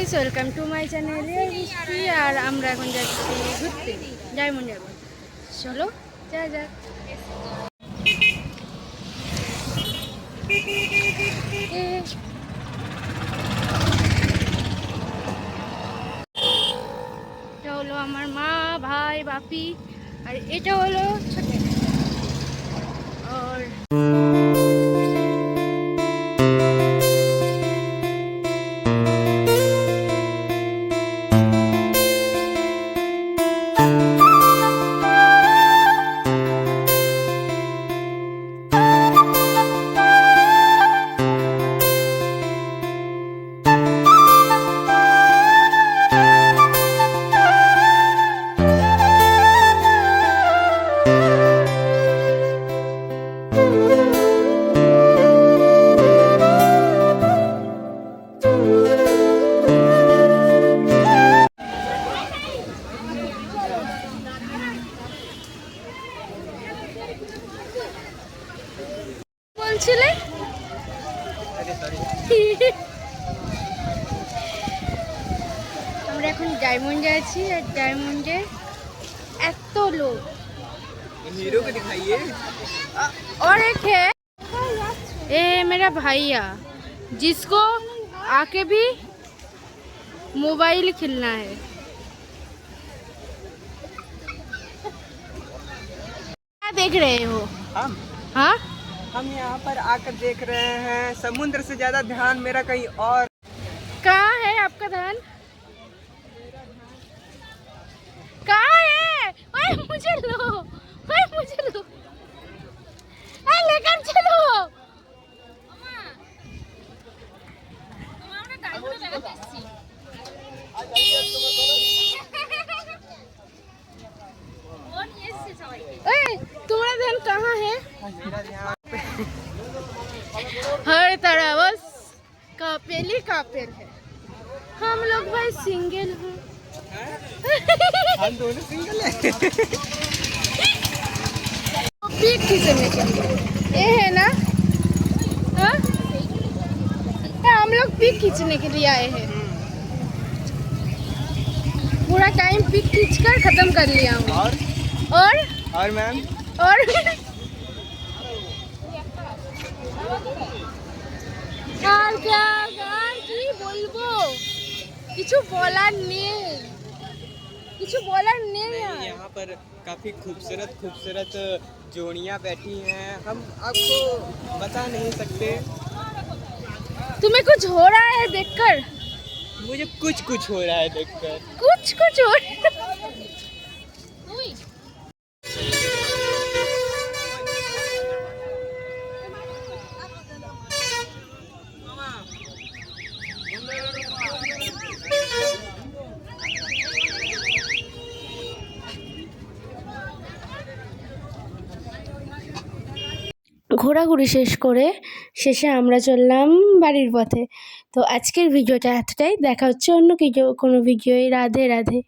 Guys welcome to my channel আর আমরা এখন যাচ্ছি ঘুরতে। ডায়মন্ড যাব চলো যা যা এটা হলো আমার মা, ভাই, বাপি, আর এটা হলো ছোট। আর বলছিলে আমরা এখন ডায়মন্ডে আছি আর ডায়মন্ডে এত লোক हीरो को दिखाइए और एक है ये मेरा भैया जिसको आके भी मोबाइल खेलना है क्या देख रहे हो हम हाँ हम यहाँ पर आकर देख रहे हैं। समुद्र से ज़्यादा ध्यान मेरा कहीं और। कहाँ है आपका ध्यान कहाँ है? ओए, मुझे लो। ओए, मुझे लो। लेकर चलो। तुम्हारा धान कहाँ है? हर तरह बस कापेल ही कापेल है। हम लोग भाई सिंगल हैं। हम दोनों सिंगल है। पीक खींचने के लिए। ये है ना? हाँ? हम लोग पीक खींचने के लिए आए हैं। पूरा टाइम पिक खींच कर खत्म कर लिया हूँ और? और? और मैम? और? কিছু বলার নেই কিছু বলার নেই আর यहाँ पर काफी खूबसूरत खूबसूरत जोड़ियाँ बैठी हैं हम आपको बता नहीं सकते तुम्हें कुछ हो रहा है देखकर मुझे कुछ कुछ हो रहा है देखकर कुछ कुछ हो रहा है ঘোরাঘুরি শেষ করে শেষে আমরা চললাম বাড়ির পথে। তো আজকের ভিডিওটা এতটাই। দেখা হচ্ছে অন্য কিছু কোনো ভিডিওই রাধে রাধে।